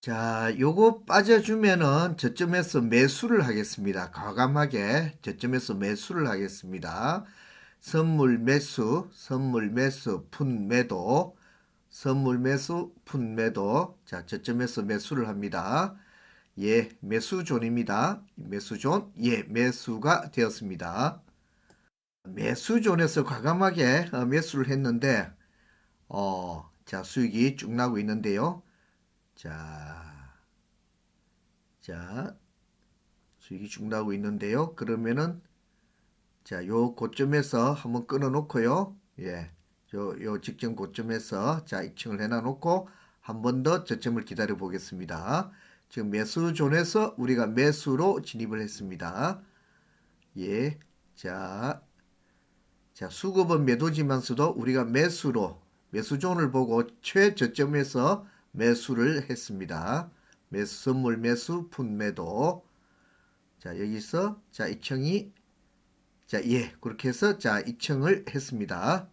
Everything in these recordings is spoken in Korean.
자, 요거 빠져주면은 저점에서 매수를 하겠습니다. 과감하게 저점에서 매수를 하겠습니다. 선물 매수, 선물 매수, 푼 매도, 선물 매수, 푼 매도. 자, 저점에서 매수를 합니다. 예, 매수존입니다. 매수존, 예, 매수가 되었습니다. 매수존에서 과감하게 어, 매수를 했는데, 어, 자, 수익이 쭉 나고 있는데요. 자, 자, 수익이 쭉 나고 있는데요. 그러면은, 자, 요 고점에서 한번 끊어 놓고요. 예, 요, 요 직전 고점에서, 자, 입층을 해놔 놓고, 한 번 더 저점을 기다려 보겠습니다. 지금 매수 존에서 우리가 매수로 진입을 했습니다. 예, 자, 자, 수급은 매도지만서도 우리가 매수로, 매수존을 보고 최저점에서 매수를 했습니다. 매수, 선물 매수, 푼 매도. 자, 여기서, 자, 이청이, 자, 예, 그렇게 해서, 자, 이청을 했습니다.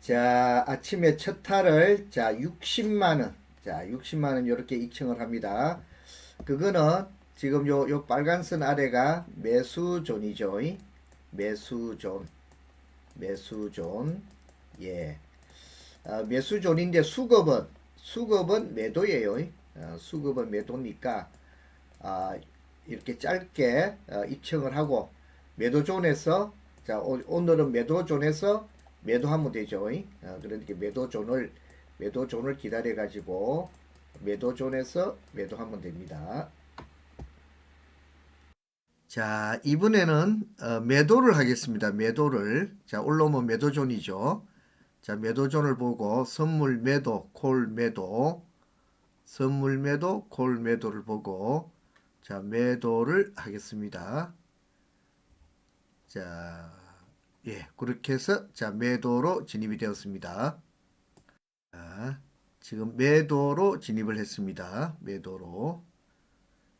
자, 아침에 첫 탈을, 자, 60만 원. 자, 60만 원 이렇게 이청을 합니다. 그거는 지금 요, 요 빨간 선 아래가 매수존이죠. 매수존. 매수존. 예. 아, 매수존인데 수급은 수급은 매도예요. 어, 수급은 매도니까 아, 이렇게 짧게 어, 입청을 하고 매도존에서 자 오, 오늘은 매도존에서 매도하면 되죠. 어, 그러니까 매도존을 매도존을 기다려 가지고 매도존에서 매도하면 됩니다. 자 이번에는 어, 매도를 하겠습니다. 매도를 자 올라오면 매도존이죠. 자, 매도존을 보고 선물 매도, 콜 매도, 선물 매도, 콜 매도를 보고 자, 매도를 하겠습니다. 자, 예, 그렇게 해서 자, 매도로 진입이 되었습니다. 자, 지금 매도로 진입을 했습니다. 매도로.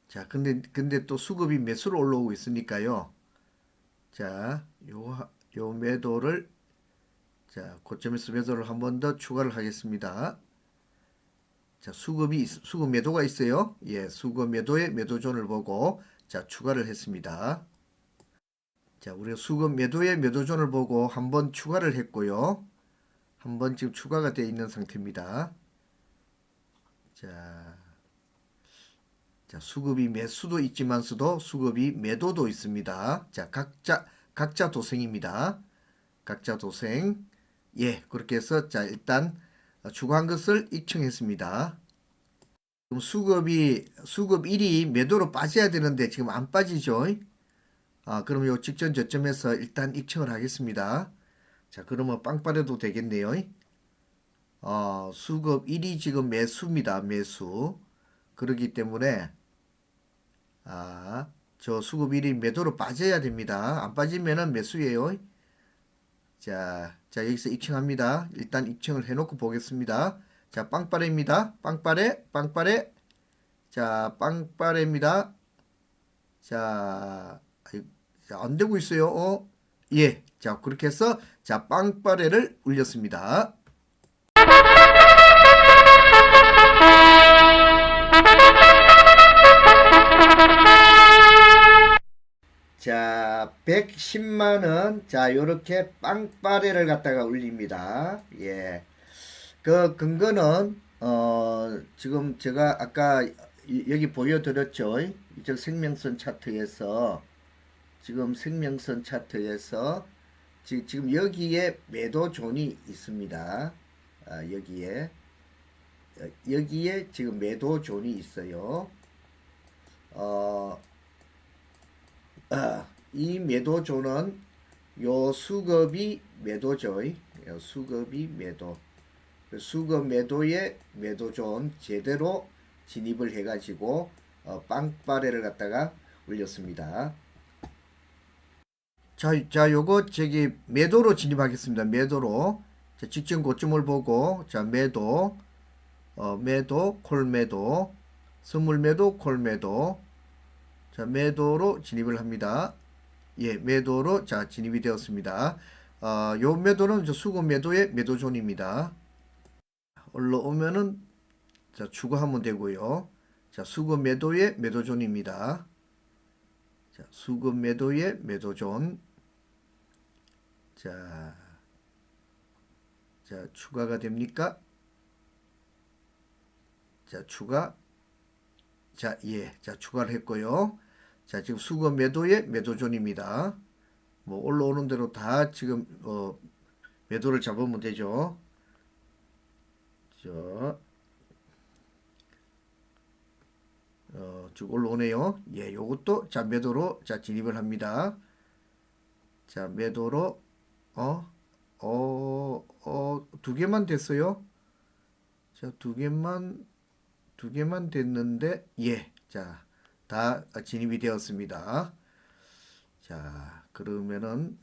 자, 근데 근데 또 수급이 매수로 올라오고 있으니까요. 자, 요, 요 매도를 자, 고점에서 매도를 한 번 더 추가를 하겠습니다. 자, 수급이 있- 수급 매도가 있어요. 예, 수급 매도의 매도존을 보고 자, 추가를 했습니다. 자, 우리가 수급 매도의 매도존을 보고 한 번 추가를 했고요. 한 번 지금 추가가 되어 있는 상태입니다. 자, 자, 수급이 매수도 있지만서도 수급이 매도도 있습니다. 자, 각자 각자 도생입니다. 각자 도생. 예, 그렇게 해서 자 일단 주간 것을 입증했습니다. 지금 수급이 수급 1이 매도로 빠져야 되는데 지금 안 빠지죠. 아, 그럼 요 직전 저점에서 일단 입증을 하겠습니다. 자, 그러면 빵빠레도 되겠네요. 어, 수급 1이 지금 매수입니다. 매수. 그렇기 때문에 아, 저 수급 1이 매도로 빠져야 됩니다. 안 빠지면은 매수예요. 자, 자 여기서 입증합니다. 일단 입증을 해놓고 보겠습니다. 자, 빵빠레입니다. 빵빠레, 빵빠레. 자, 빵빠레입니다. 자, 안 되고 있어요. 어? 예. 자, 그렇게 해서 자, 빵빠레를 올렸습니다. 자, 110만 원. 자, 요렇게 빵빠레를 갖다가 올립니다. 예. 그 근거는 어, 지금 제가 아까 이- 여기 보여드렸죠. 이쪽 생명선 차트에서 지금 생명선 차트에서 지, 지금 여기에 매도 존이 있습니다. 아, 여기에 어, 여기에 지금 매도 존이 있어요. 어, 아, 이 매도조는 요 수급이 매도죠. 요 수급이 매도. 그 수급 매도의 매도존 제대로 진입을 해가지고 어, 빵빠레를 갖다가 올렸습니다. 자, 자, 요거 저기 매도로 진입하겠습니다. 매도로 자, 직전 고점을 보고 자 매도, 어, 매도, 콜 매도, 선물 매도, 콜 매도. 자, 매도로 진입을 합니다. 예, 매도로 자, 진입이 되었습니다. 어, 요 매도는 저 수급 매도의 매도존입니다. 올라오면은 자, 추가하면 되고요. 자, 수급 매도의 매도존입니다. 자, 수급 매도의 매도존. 자, 자, 추가가 됩니까? 자, 추가. 자, 예. 자, 추가를 했고요. 자, 지금 수급 매도의 매도존입니다. 뭐 올라오는 대로 다 지금 어 매도를 잡으면 되죠. 자, 어, 쭉 올라오네요. 예, 요것도 자 매도로 자 진입을 합니다. 자 매도로 어, 어, 어, 두 개만 됐어요. 자, 두 개만 두 개만 됐는데 예, 자, 다 진입이 되었습니다. 자, 그러면은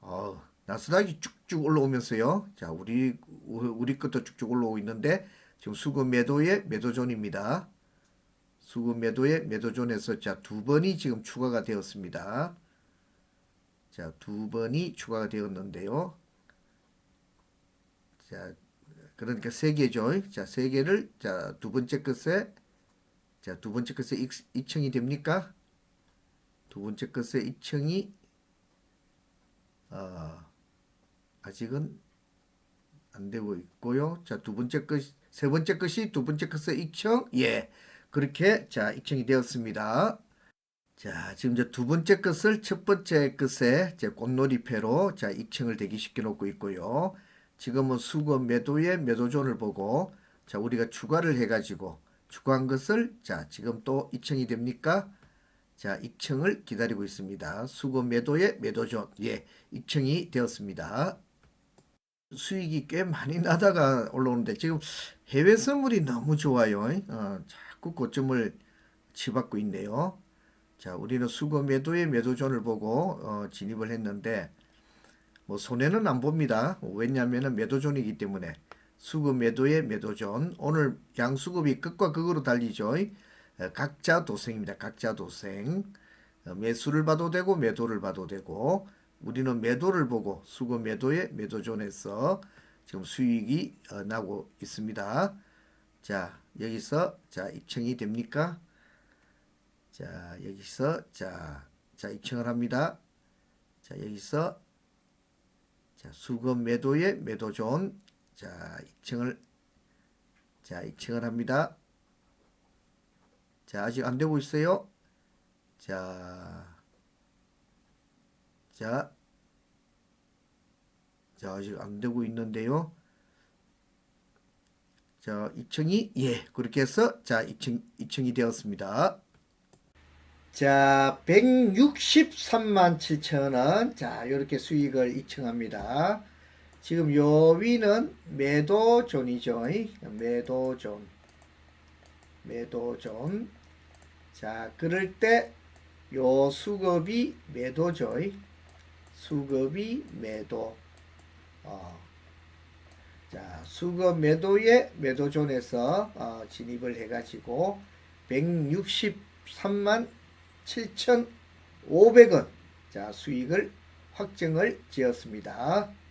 어, 나스닥이 쭉쭉 올라오면서요. 자, 우리 우리 것도 쭉쭉 올라오고 있는데 지금 수급 매도의 매도존입니다. 수급 매도의 매도존에서 자, 두 번이 지금 추가가 되었습니다. 자, 두 번이 추가가 되었는데요. 자, 그러니까 세 개죠. 자, 세 개를 자, 두 번째 것에 자, 두 번째 것에 이- 이청이 됩니까? 두 번째 것에 이청이 어, 아직은 안 되고 있고요. 자, 두 번째 것, 세 번째 것이 두 번째 것의 이청, 예, 그렇게 자 이청이 되었습니다. 자, 지금 이제 두 번째 것을 첫 번째 것에 이제 꽃놀이패로 자 이청을 대기시켜 놓고 있고요. 지금은 수급 매도의 매도존을 보고 자 우리가 추가를 해 가지고 추가한 것을 자 지금 또 이청이 됩니까? 자 이청을 기다리고 있습니다. 수급 매도의 매도존 예 이청이 되었습니다. 수익이 꽤 많이 나다가 올라오는데 지금 해외 선물이 너무 좋아요. 어, 자꾸 고점을 치받고 있네요. 자, 우리는 수급 매도의 매도존을 보고 어, 진입을 했는데 뭐 손해는 안 봅니다. 왜냐하면 매도존이기 때문에 수급 매도의 매도존 오늘 양수급이 극과 극으로 달리죠. 어, 각자 도생입니다. 각자 도생 어, 매수를 봐도 되고 매도를 봐도 되고 우리는 매도를 보고 수급 매도의 매도존에서 지금 수익이 어, 나고 있습니다. 자 여기서 자 입청이 됩니까? 자 여기서 자, 자 입청을 합니다. 자 여기서 자 수급 매도의 매도존 자 입청을 자 입청을 합니다. 자 아직 안 되고 있어요. 자, 자, 자 아직 안 되고 있는데요. 자, 2층이 예 그렇게 해서 자 2층 2층이 되었습니다. 자, 163만 7천 원. 자, 이렇게 수익을 입증합니다. 지금 요 위는 매도존이죠. 매도존. 매도존. 자, 그럴 때 요 수급이 매도죠. 수급이 매도. 어. 자, 수급 매도의 매도존에서 어, 진입을 해가지고 163만 7,500원 자 수익을 확정을 지었습니다.